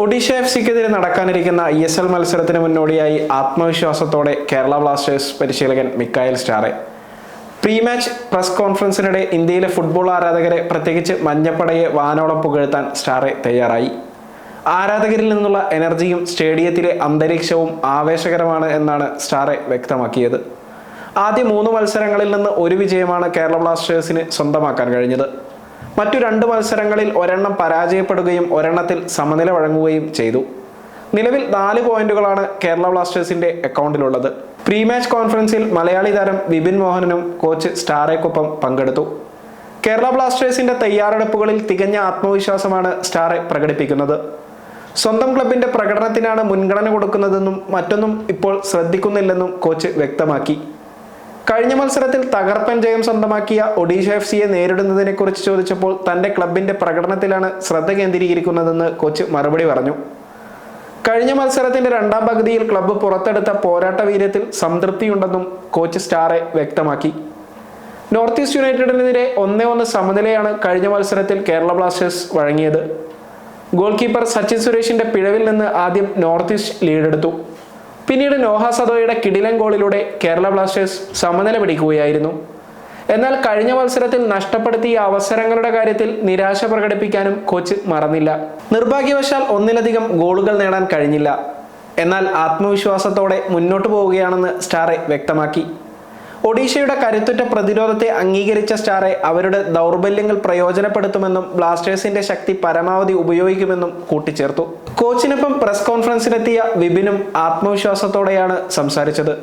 Odisha F സിക്കെതിരെ നടക്കാനിരിക്കുന്ന I S L മത്സരത്തിന് മുന്നോടിയായി ആത്മവിശ്വാസത്തോടെ കേരള ബ്ലാസ്റ്റേഴ്സ് പരിശീലകൻ Mikael Stahre. Pre match press കോൺഫറൻസിനിടെ ഇന്ത്യയിലെ ഫുട്ബോൾ ആരാധകരെ പ്രത്യേകിച്ച് മഞ്ഞപ്പടയെ വാനോളം പുകഴ്ത്താൻ സ്റ്റാറെ തയ്യാറായി. ആരാധകരിൽ നിന്നുള്ള എനർജിയും സ്റ്റേഡിയത്തിലെ അന്തരീക്ഷവും ആവേശകരമാണ് എന്നാണ് സ്റ്റാറെ വ്യക്തമാക്കിയത്. ആദ്യ മൂന്ന് മത്സരങ്ങളിൽ നിന്ന് ഒരു വിജയമാണ് കേരള ബ്ലാസ്റ്റേഴ്സിന് സ്വന്തമാക്കാൻ കഴിഞ്ഞത്. മറ്റു രണ്ട് മത്സരങ്ങളിൽ ഒരെണ്ണം പരാജയപ്പെടുകയും ഒരെണ്ണത്തിൽ സമനില വഴങ്ങുകയും ചെയ്തു. നിലവിൽ നാല് പോയിന്റുകളാണ് കേരള ബ്ലാസ്റ്റേഴ്സിന്റെ അക്കൗണ്ടിലുള്ളത്. പ്രീ മാച്ച് കോൺഫറൻസിൽ മലയാളി താരം വിപിൻ മോഹനനും കോച്ച് സ്റ്റാറേക്കൊപ്പം പങ്കെടുത്തു. കേരള ബ്ലാസ്റ്റേഴ്സിന്റെ തയ്യാറെടുപ്പുകളിൽ തികഞ്ഞ ആത്മവിശ്വാസമാണ് സ്റ്റാറെ പ്രകടിപ്പിക്കുന്നത്. സ്വന്തം ക്ലബിന്റെ പ്രകടനത്തിനാണ് മുൻഗണന കൊടുക്കുന്നതെന്നും മറ്റൊന്നും ഇപ്പോൾ ശ്രദ്ധിക്കുന്നില്ലെന്നും കോച്ച് വ്യക്തമാക്കി. കഴിഞ്ഞ മത്സരത്തിൽ തകർപ്പൻ ജയം സ്വന്തമാക്കിയ ഒഡീഷ എഫ് സിയെ നേരിടുന്നതിനെ കുറിച്ച് ചോദിച്ചപ്പോൾ തന്റെ ക്ലബിന്റെ പ്രകടനത്തിലാണ് ശ്രദ്ധ കേന്ദ്രീകരിക്കുന്നതെന്ന് കോച്ച് മറുപടി പറഞ്ഞു. കഴിഞ്ഞ മത്സരത്തിന്റെ രണ്ടാം പകുതിയിൽ ക്ലബ്ബ് പുറത്തെടുത്ത പോരാട്ട വീര്യത്തിൽ സംതൃപ്തിയുണ്ടെന്നും കോച്ച് സ്റ്റാറെ വ്യക്തമാക്കി. നോർത്ത് ഈസ്റ്റ് യുണൈറ്റഡിനെതിരെ ഒന്നേ ഒന്ന് സമനിലയാണ് കഴിഞ്ഞ മത്സരത്തിൽ കേരള ബ്ലാസ്റ്റേഴ്സ് വഴങ്ങിയത്. ഗോൾ കീപ്പർ സച്ചിൻ സുരേഷിന്റെ പിഴവിൽ നിന്ന് ആദ്യം നോർത്ത് ഈസ്റ്റ് ലീഡെടുത്തു. പിന്നീട് നോഹ സദോയുടെ കിടിലൻ ഗോളിലൂടെ കേരള ബ്ലാസ്റ്റേഴ്സ് സമനില പിടിക്കുകയായിരുന്നു. എന്നാൽ കഴിഞ്ഞ മത്സരത്തിൽ നഷ്ടപ്പെടുത്തിയ അവസരങ്ങളുടെ കാര്യത്തിൽ നിരാശ പ്രകടിപ്പിക്കാനും കോച്ച് മറന്നില്ല. നിർഭാഗ്യവശാൽ ഒന്നിലധികം ഗോളുകൾ നേടാൻ കഴിഞ്ഞില്ല. എന്നാൽ ആത്മവിശ്വാസത്തോടെ മുന്നോട്ടു പോവുകയാണെന്ന് സ്റ്റാറെ വ്യക്തമാക്കി. ഒഡീഷയുടെ കരുത്തുറ്റ പ്രതിരോധത്തെ അംഗീകരിച്ച സ്റ്റാറെ അവരുടെ ദൗർബല്യങ്ങൾ പ്രയോജനപ്പെടുത്തുമെന്നും ബ്ലാസ്റ്റേഴ്സിന്റെ ശക്തി പരമാവധി ഉപയോഗിക്കുമെന്നും കൂട്ടിച്ചേർത്തു. കോച്ചിനൊപ്പം പ്രസ് കോൺഫറൻസിനെത്തിയ വിപിനും ആത്മവിശ്വാസത്തോടെയാണ് സംസാരിച്ചത്.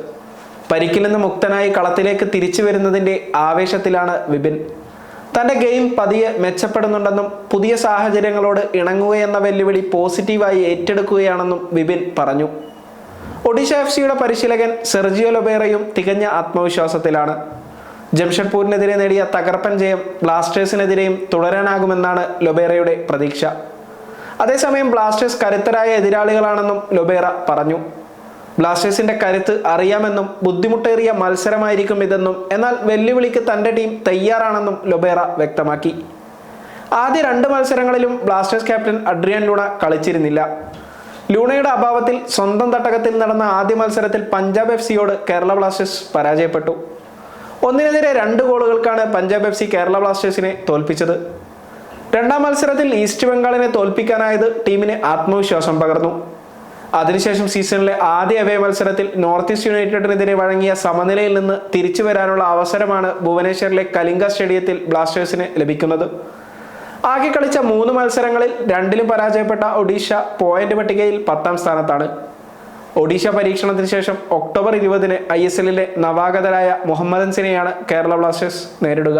പരിക്കിൽ നിന്ന് മുക്തനായി കളത്തിലേക്ക് തിരിച്ചു വരുന്നതിന്റെ ആവേശത്തിലാണ് വിപിൻ. തന്റെ ഗെയിം പതിയെ മെച്ചപ്പെടുന്നുണ്ടെന്നും പുതിയ സാഹചര്യങ്ങളോട് ഇണങ്ങുകയെന്ന വെല്ലുവിളി പോസിറ്റീവായി ഏറ്റെടുക്കുകയാണെന്നും വിപിൻ പറഞ്ഞു. ഒഡീഷ എഫ് സിയുടെ പരിശീലകൻ സെർജിയോ ലൊബേറയും തികഞ്ഞ ആത്മവിശ്വാസത്തിലാണ്. ജംഷഡ്പൂരിനെതിരെ നേടിയ തകർപ്പൻ ജയം ബ്ലാസ്റ്റേഴ്സിനെതിരെയും തുടരാനാകുമെന്നാണ് ലൊബേറയുടെ പ്രതീക്ഷ. അതേസമയം ബ്ലാസ്റ്റേഴ്സ് കരുത്തരായ എതിരാളികളാണെന്നും ലൊബേറ പറഞ്ഞു. ബ്ലാസ്റ്റേഴ്സിന്റെ കരുത്ത് അറിയാമെന്നും ബുദ്ധിമുട്ടേറിയ മത്സരമായിരിക്കും ഇതെന്നും എന്നാൽ വെല്ലുവിളിക്ക് തന്റെ ടീം തയ്യാറാണെന്നും ലൊബേറ വ്യക്തമാക്കി. ആദ്യ രണ്ട് മത്സരങ്ങളിലും ബ്ലാസ്റ്റേഴ്സ് ക്യാപ്റ്റൻ അഡ്രിയൻ ലൂണ കളിച്ചിരുന്നില്ല. ലൂണയുടെ അഭാവത്തിൽ സ്വന്തം തട്ടകത്തിൽ നടന്ന ആദ്യ മത്സരത്തിൽ പഞ്ചാബ് എഫ് സിയോട് കേരള ബ്ലാസ്റ്റേഴ്സ് പരാജയപ്പെട്ടു. ഒന്നിനെതിരെ രണ്ട് ഗോളുകൾക്കാണ് പഞ്ചാബ് എഫ് സി കേരള ബ്ലാസ്റ്റേഴ്സിനെ തോൽപ്പിച്ചത്. രണ്ടാം മത്സരത്തിൽ ഈസ്റ്റ് ബംഗാളിനെ തോൽപ്പിക്കാനായത് ടീമിന് ആത്മവിശ്വാസം പകർന്നു. അതിനുശേഷം സീസണിലെ ആദ്യ അവേ മത്സരത്തിൽ നോർത്ത് ഈസ്റ്റ് യുണൈറ്റഡിനെതിരെ വഴങ്ങിയ സമനിലയിൽ നിന്ന് തിരിച്ചു വരാനുള്ള അവസരമാണ് ഭുവനേശ്വറിലെ കലിംഗ സ്റ്റേഡിയത്തിൽ ബ്ലാസ്റ്റേഴ്സിന് ലഭിക്കുന്നത്. ആകെ കളിച്ച മൂന്ന് മത്സരങ്ങളിൽ രണ്ടിലും പരാജയപ്പെട്ട ഒഡീഷ പോയിന്റ് പട്ടികയിൽ പത്താം സ്ഥാനത്താണ്. ഒഡീഷ പരീക്ഷണത്തിന് ശേഷം ഒക്ടോബർ ഇരുപതിന് ഐ എസ് എല്ലിലെ നവാഗതരായ മുഹമ്മദൻസിനെയാണ് കേരള ബ്ലാസ്റ്റേഴ്സ് നേരിടുക.